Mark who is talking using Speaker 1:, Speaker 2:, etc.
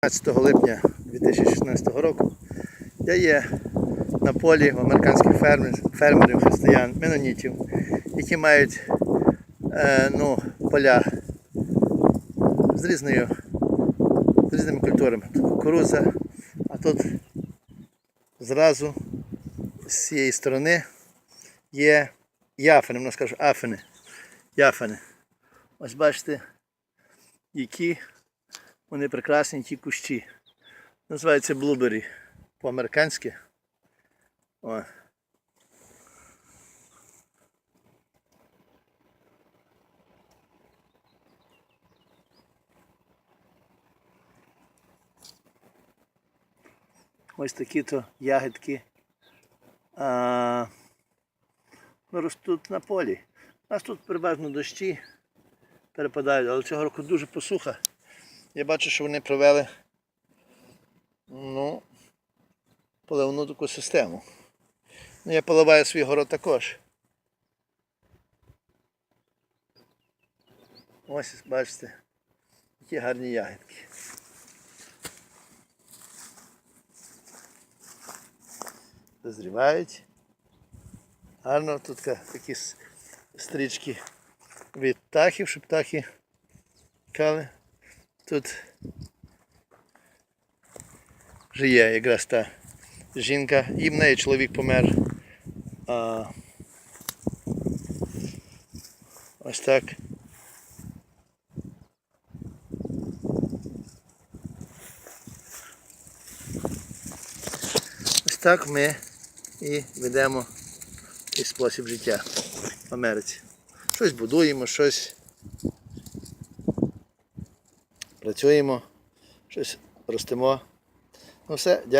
Speaker 1: 15 липня 2016 року я є на полі у американських фермерів, фермерів християн, менонітів, які мають е, ну, поля з різною, з різними культурами. Тут кукурудза, а тут зразу з цієї сторони є яфини, можна скажу, афини. Яфини. Ось бачите, які вони прекрасні ті кущі. Називаються блубері по-американськи. О. Ось такі то ягідки а, ну, ростуть на полі. У нас тут переважно дощі перепадають, але цього року дуже посуха. Я бачу, що вони провели ну, поливну таку систему. Ну, я поливаю свій город також. Ось бачите, які гарні ягідки. Дозрівають. Гарно тут такі стрічки від птахів, щоб птахи кали. Тут жиє якраз та жінка, і в неї чоловік помер. А, ось так. Ось так ми і ведемо цей спосіб життя в Америці. Щось будуємо, щось працюємо, щось ростемо. Ну все, дякую.